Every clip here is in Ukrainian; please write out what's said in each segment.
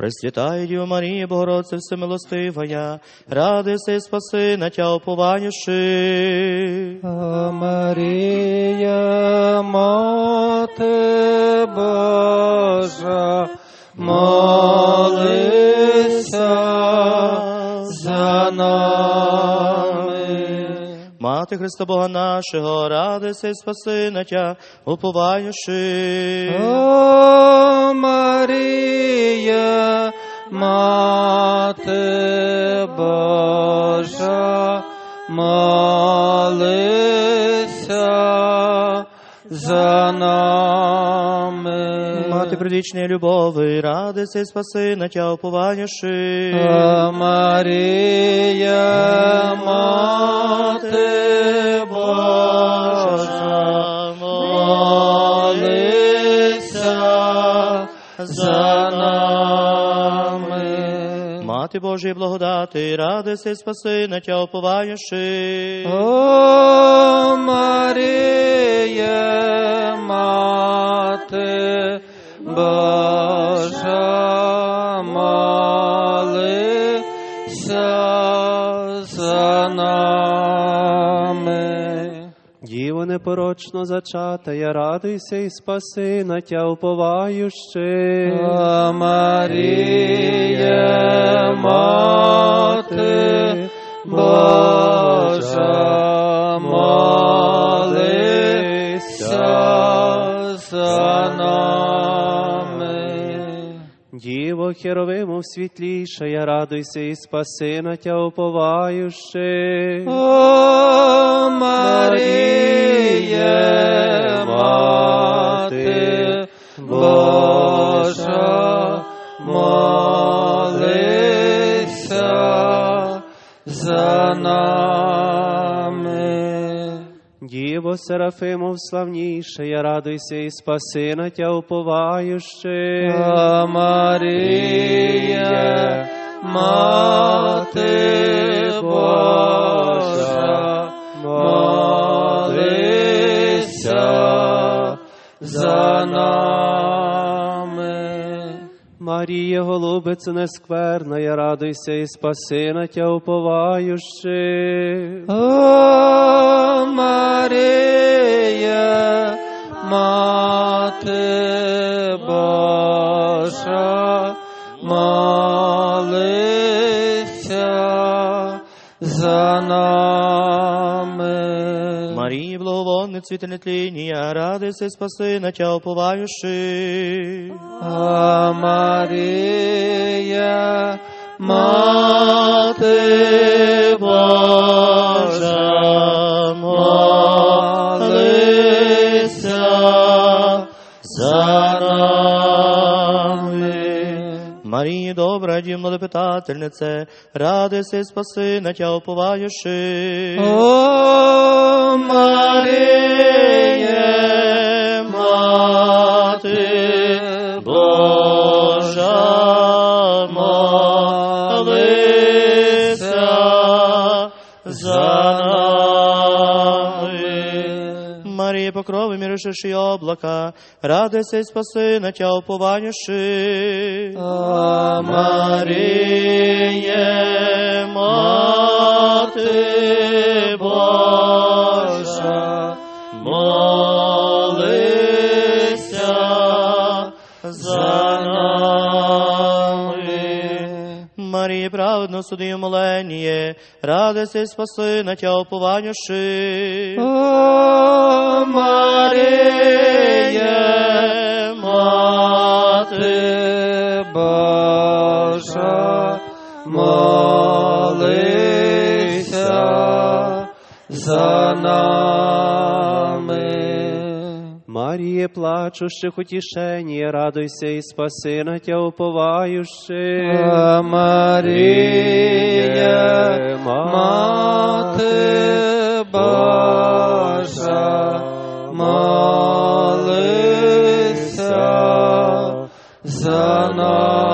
Пресвятая Діва Марія, Богородце всемилостивая, радуйся і спаси на тя упованіши. А Марія, Мати Божа, молися за нами. Мати Христа Бога нашого, радуйся і спаси на тя упованіши. О Марія, Мати Божа, молися за нами. Мати предвічної любови, радуйся і спаси на тя упованіши. О Марія, Мати Мати Божої благодати, ради си спаси на тя оповаєши. О Марія, непорочно зачата, я радуйся і спаси на тя уповаючи. О Марія, Мати Божа, молися за нами. Діво херовимов світліша, я радуйся і спаси на тя уповаючи. О Марія, Мати Божа, молися за нами. Діво Серафимов славніше, я радуйся і спаси на тя уповаючи. А Марія, Мати Божа, молися за нами. Марія, голубице нескверна, я радуйся і спаси на тя уповаючи. О Марія, Мати Божа, молися за нами. Марії, благовонне цвіте нетління, радуйся і спаси на тя упованіши. А Марія, Мати Божа, молися за нами. Марії, добра, дім младопитательнице, радуйся і спаси на тя упованіши. О Марія, покрови мірошиші облака, радуйся и спаси на тя упованюши. О Марія, Мати Марії, праведно суди моленіє, радуйся і спаси на тя упованіши. О Марія, Мати Божа, молися за нами. Маріє, плачущих утішення, радуйся і спаси на тя уповаючи. Марія, Мати Божа, молися за нами.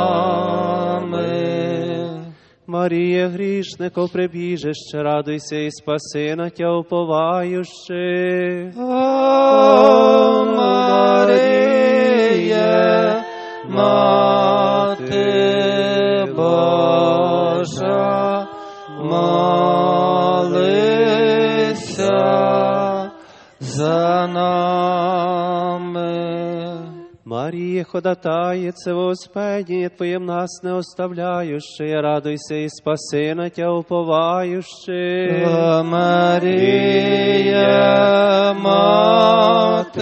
Марія, грішников прибіжище, радуйся і спаси на тя уповаючи. О Марія, Мати Божа, молися за нами. Маріє, ходатаєце, Господі, Твоєм нас не оставляюще, радуйся і спаси на Тя уповаючи. О, Марія, Мати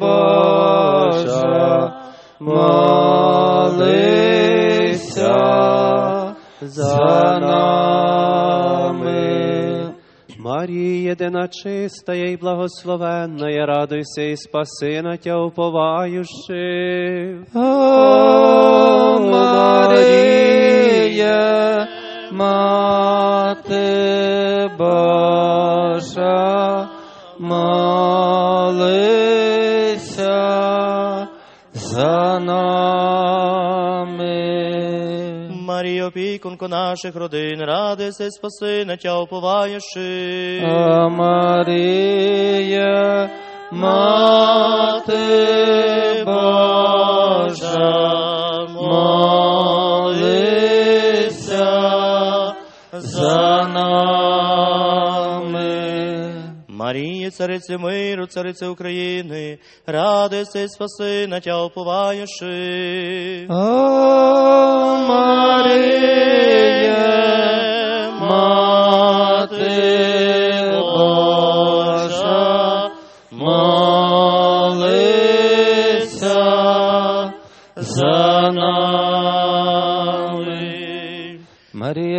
Божа, молися за нами. Марія, єдина чиста і благословенна, я радуйся і спаси на Тя уповаючи. О, Марія, Мати Божа, молися за нами. Марія, опікунко наших родин, радися, спаси на Тя уповаючи. О, Марія, Мати Божа, Марія, цариці миру, царице України, радуйся і спаси на Тя уповаєши. О, Марія, Мати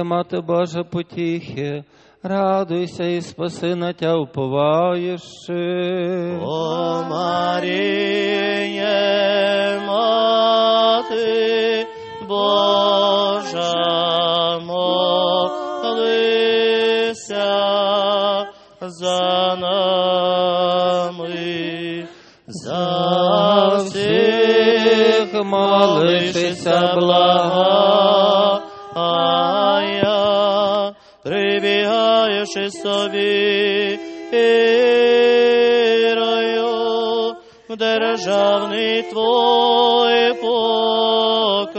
Мати Божа потіхи, радуйся і спаси на тя уповаючи. О Маріє, Мати Божа, молися за нами, за всіх молившися блага. Прибігаючи собі вірою, державний твой покров,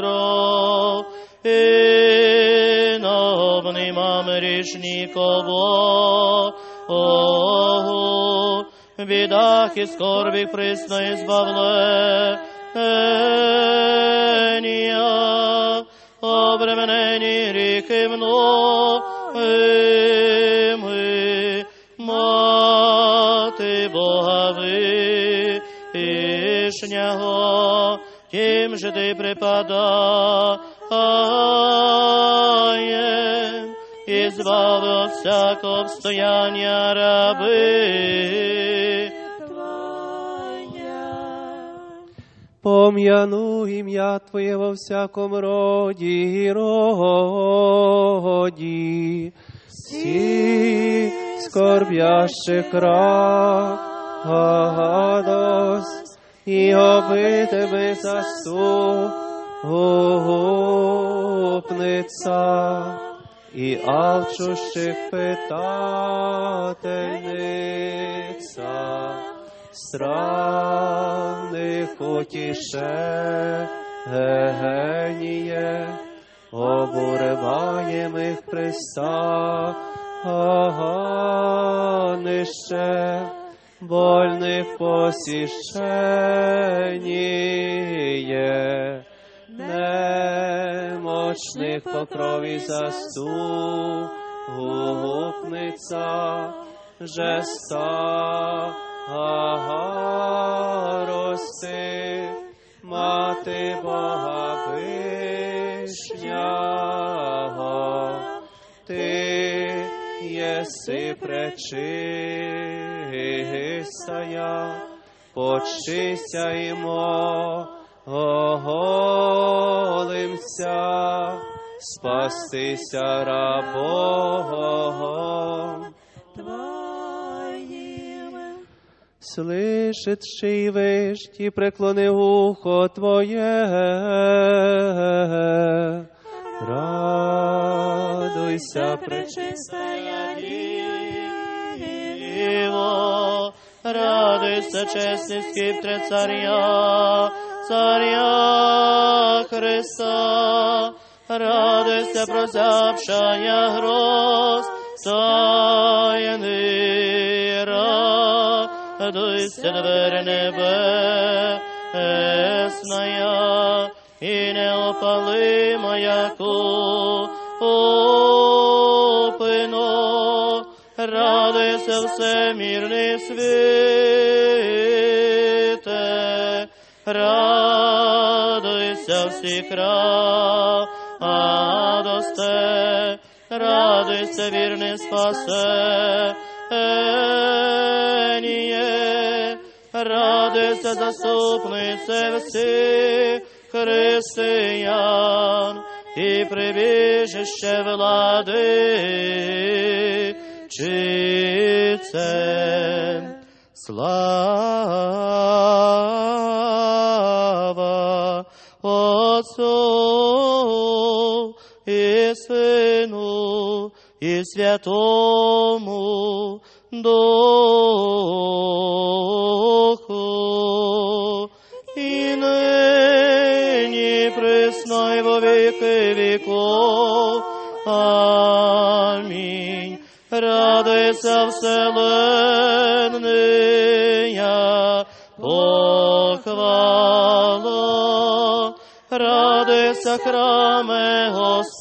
і новним грішніково, Ого, в бідах і скорбі присно і обременені ріки мною, тим же припадає, і збави від всякого обстояння раби. Пом'яну ім'я Твоє во всяком роді і роді, всі скорбящих крах, гадость, і обитими заступниця, і алчущих питательниця странних утішеніє, обуреваємих присаг, нище, вольних посіщеніє, немочних по крові заступниця, жеста, Ага, мати Бога вишнього, ти єси пречистая, почися імо, оголимся, спастися рабом. Слышит ще й вишт, і преклони ухо Твоє. Радуйся, Пречистая Діво, радуйся, чесний скиптре царя, царя. Христа, радуйся, прозявшая гроз, тайный радуйся, дверь небесная, и неопалимая купино, радуйся, всемирний світе, радуйся всіх радосте, радуйся, вірний спасеніє, радуйся, заступнице всіх християн, і прибіжище влади, чице. Слава Отцу і Сину і Святому Духу, храме Господень.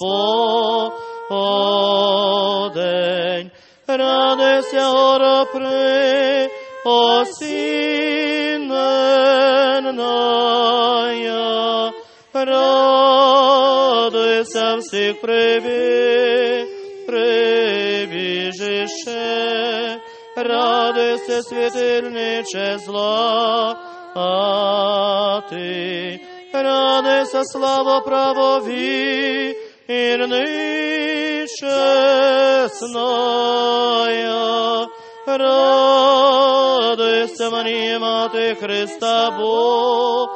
Радуйся, гора при осінная. Радуйся всіх прибіг, прибіжище, радуйся, світильниче зла, а ти, радуйся, слава правові, і чесная, радуйся, Марія, Мати Христа Бога,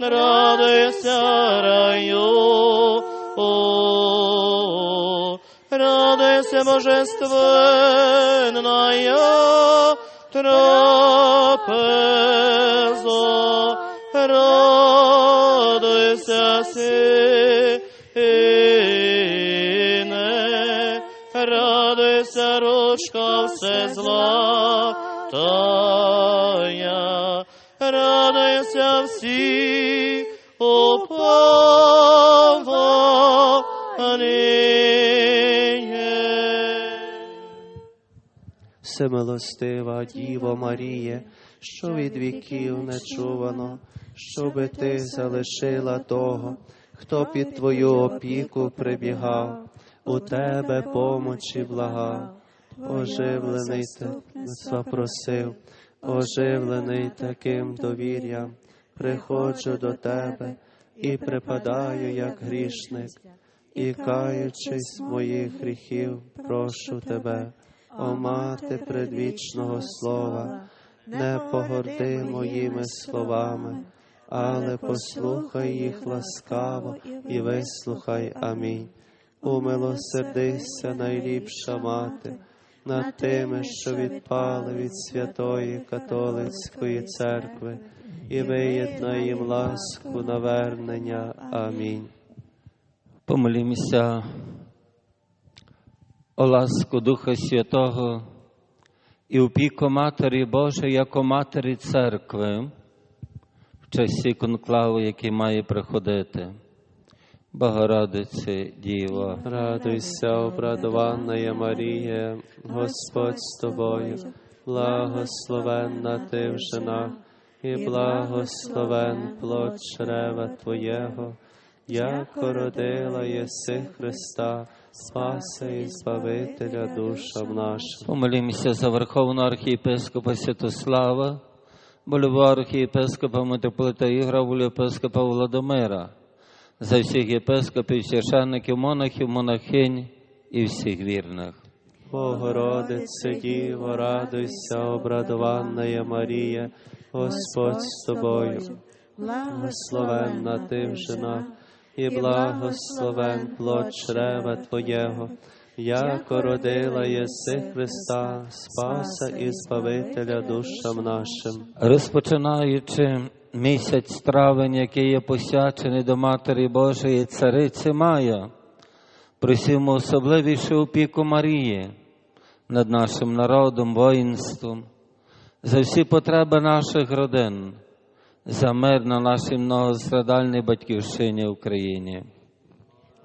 радуйся, раю, радуйся, божественная трапеза, радуйся, сине, радуйся, ручка все зла, тая, радуйся всі уповання. Всемилостива Діво Маріє, що від віків не чувано, щоби ти залишила того, хто під твою опіку прибігав, у тебе помочі блага, оживлений та просив, оживлений таким довір'ям, приходжу до тебе і припадаю, як грішник, і каючись моїх гріхів, прошу тебе. О мати предвічного слова, не погорди моїми словами, але послухай їх ласкаво і вислухай. Амінь. Умилосердися, найліпша мати, над тими, що відпали від святої католицької церкви, і виєднай їм ласку навернення. Амінь. Помолімося о ласку Духа Святого і опіку Матері Божої, як Матері Церкви в часі конклаву, який має приходити. Богородице Діво, Радуйся, обрадованная Марія, Господь з тобою, благословенна ти в женах, і благословен плод чрева Твоєго, яко родила єси Христа, Спаса і Збавителя душам нашим. помолімося за Верховного архієпископа Святослава, болюбого архієпископа митрополита Ігора, волю єпископа Володимира, за всіх єпископів, священників, монахів, монахинь і всіх вірних. Богородице Діво, радуйся, обрадованная Марія, Господь з тобою, благословенна ти в женах, і благословен плод чрева Твоєго, яко родила єси Христа, Спаса і Збавителя душам нашим. Розпочинаючи місяць травень, який є посвячений до Матері Божої Цариці Мая. Просимо особливішу опіку Марії над нашим народом, воїнством, за всі потреби наших родин, за мир на нашій многострадальній батьківщині Україні.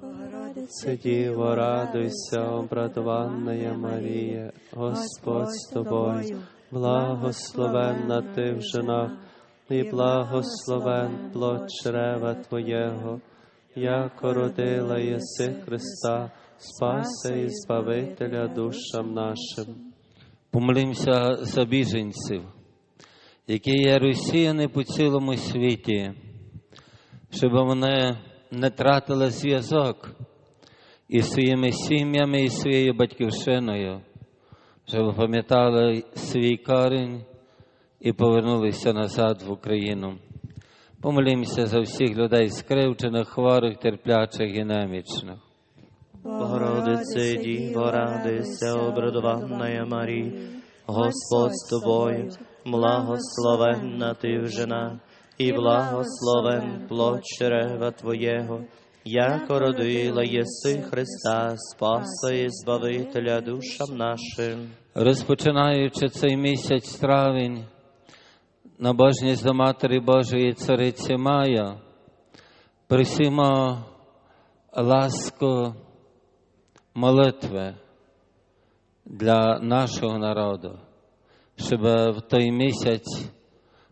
Богородице Діво, радуйся, обрадованная Марія, Господь з тобою, благословенна ти в женах, і благословен плод чрева Твоєго, яко родила єси Христа, Спаса і Збавителя душам нашим. Помолимося за біженців, які є розсіяні по цілому світі, щоб вони не тратили зв'язок із своїми сім'ями і своєю батьківщиною, щоб пам'ятали свій корінь і повернулися назад в Україну. Помолімося за всіх людей скривчених, хворих, терплячих і немічних. Богородице, Діво, радуйся, обрадованная Марія, Господь з тобою, благословенна ти в жена, і благословен плод чрева Твоєго, яко родила єси Христа, Спаса і Збавителя душам нашим. Розпочинаючи цей місяць травень, набожність до Матері Божої Цариці Мая, просимо ласку молитви для нашого народу, щоб в той місяць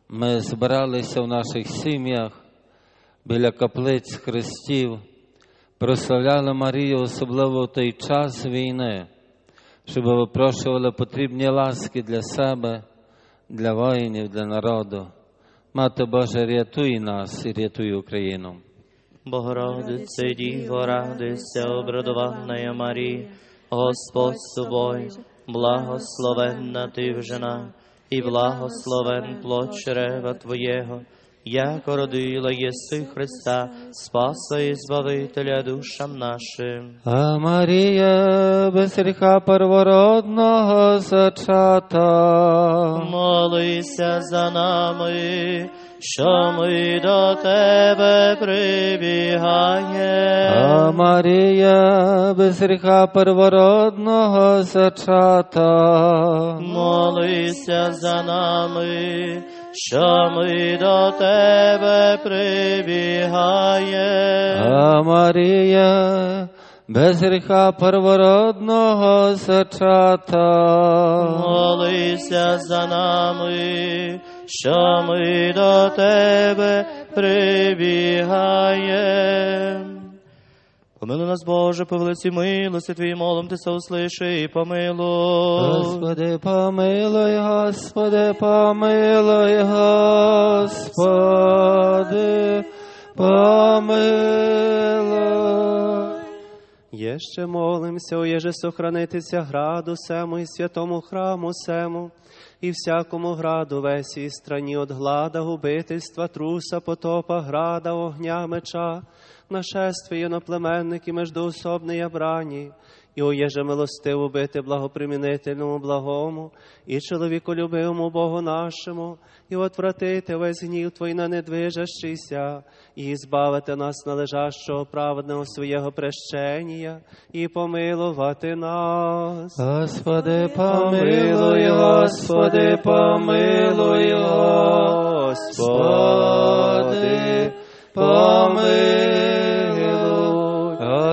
ми збиралися в наших сім'ях біля каплиць хрестів, прославляли Марію, особливо в той час війни щоб випрошували потрібні ласки для себе, для воїнів, для народу. Мати Божа, рятуй нас і рятуй Україну. Богородице, Діво, радуйся, обрадованная Марія, Господь з тобою, благословенна ти в жена, і благословен плод чрева Твоєго, яко родила єси Христа, Спаса і Збавителя душам нашим. А Марія без гріха первородного зачата. Молися за нами, що ми до Тебе прибігаємо. А Марія без гріха первородного зачата. Молися за нами, що ми до Тебе прибігаємо. А Марія без гріха первородного зачата. Молися за нами, що ми до Тебе прибігаємо. Помилуй нас, Боже, по велиці милості Твої, молим Ти, услиши і помилуй. Господи, помилуй, Господи, помилуй, Господи, помилуй. Єще молимся, оєже сохранитися граду сему і святому храму сему, і всякому граду весь і страні от глада, губительства, труса, потопа, града, огня, меча, нашестві іноплеменники междоособної брані, і оєже милостиву бити благопримінительному благому, і чоловіколюбивому Богу нашому, і отвратити весь гнів Твій на недвижащийся, і збавити нас належащого праведного своєго прещення, і помилувати нас. Господи, помилуй, Господи, помилуй, Господи, помилуй.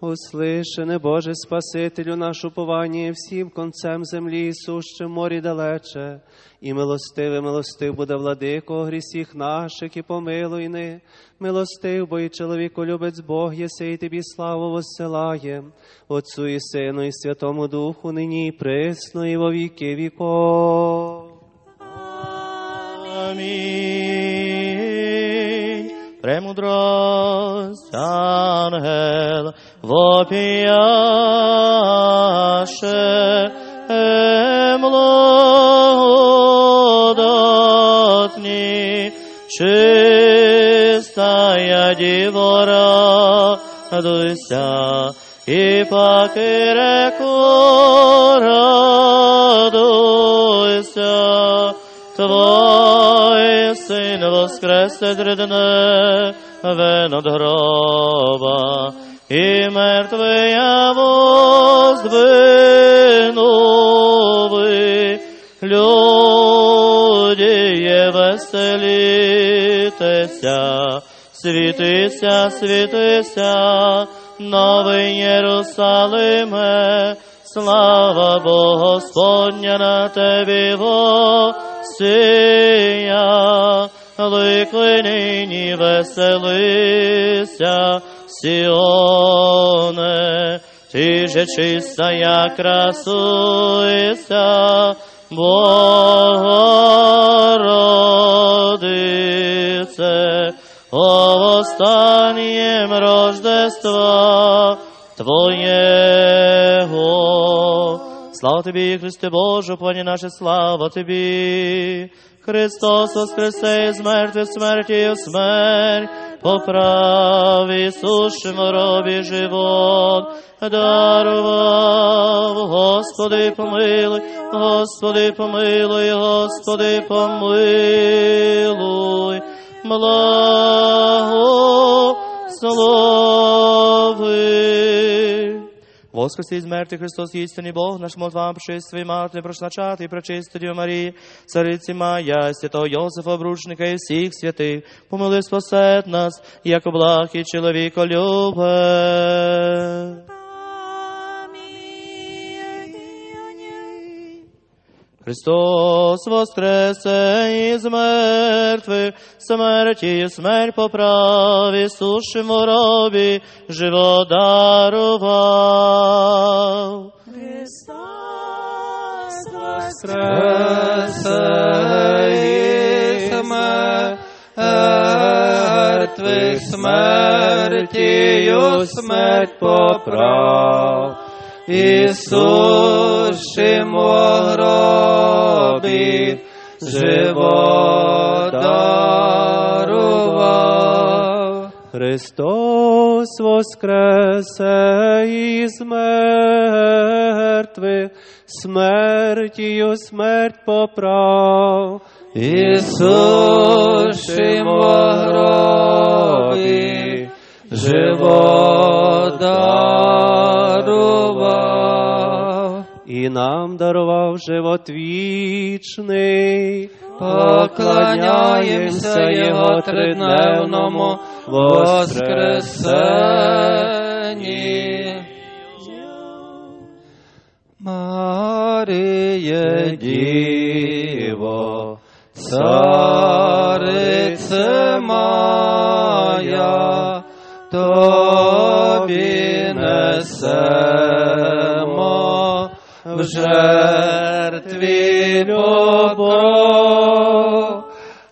Услишене, Боже Спасителю, наш уповання всім концем землі, і сущим морі далече, і милостиве, милостив буде владико грісіх наших, і помилуйни. Милостив, бо і чоловіку любець Бог єси, і тобі славу воссилає, Отцу і Сину, і Святому Духу, нині і присно, і во віки віков. Амінь. Премудрость, ангел, вопияше, млодотні, чистая дівора, радуйся, і паки реку радуйся, Твой син воскресе дридне вен от гроба, і мертвия воздвинули. Люди веселітеся, світися, світися, новий Єрусалиме, слава Богу Господня на тебе сія, ликли нині веселися, Сіоне, ти же чистая красуйся, Богородице, о восстанием Рождества Твоего. Слава Тобі, Христе Боже, Пані наше, слава Тобі. Христос воскресе із мертвих смертію смерть, поправ Ісушому робі живот, дарував, Господи, помилуй, Господи, помилуй, Господи, помилуй, благослови. Воскрес из мертвых Христос, истинный Бог, наш молитва вам пришествие Матери, прошначати Діву Марії, цариці Майя, святого Йосифа, обручника і всіх святих, помили спасет нас, як благ і чоловіко любе. Христос воскресе із мертвих, смерті смерть поправ, Ісушому робі, живо дарував. Воскресе із мертвих смертію смерть поправ. Ісушим у гробі живо дарував. Христос воскресе із мертвих, смертію смерть поправ. Ісушим у гробі живо дарував. І нам дарував живот вічний. Поклоняємося Його тридневному воскресенні. Маріє Діво, царице моя, тобі несемо в жертві любов,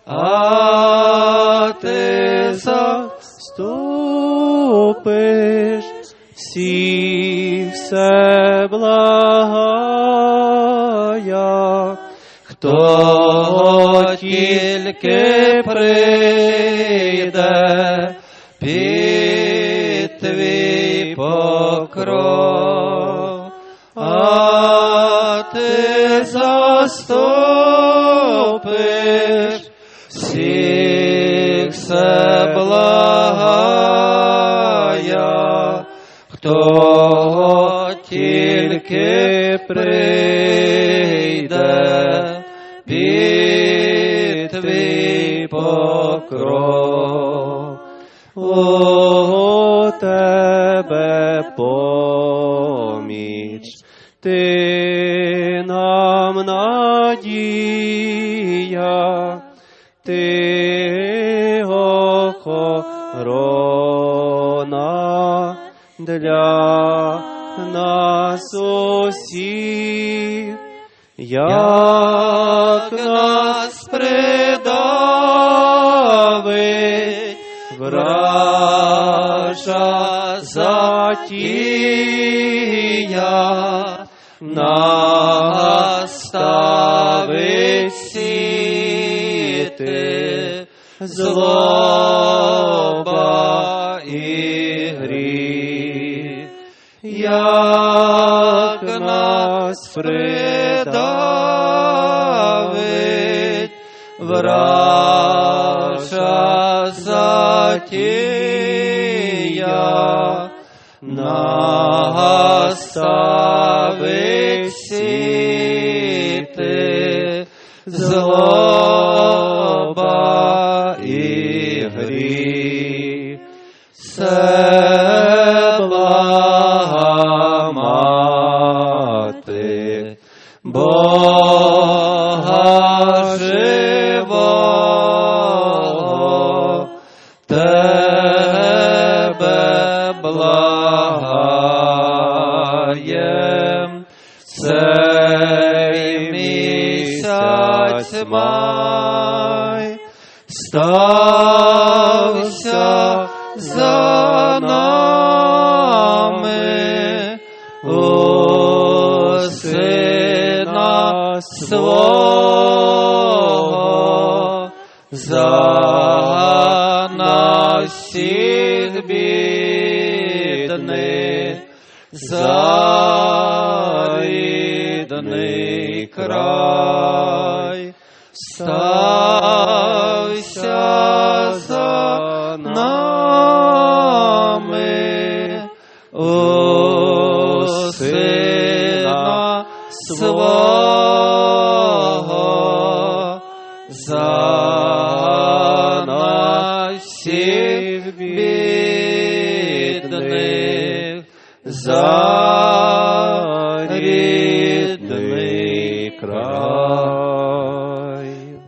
а ти Ступиш всі все благая, Хто тільки прийде заступиш всіх все благая, хто тільки прийде під твій покров. О тебе поміч. Ти нам надія, ти охорона для нас усіх, як нас придавить вража затія, наставить злоба і гріх, як нас придавить вража затія, наставить сіти, злоба і. Все блага мати, Бога живого, Тебе благаєм, цей місяць май, стався сина свого, за нас всіх за рідний край, стався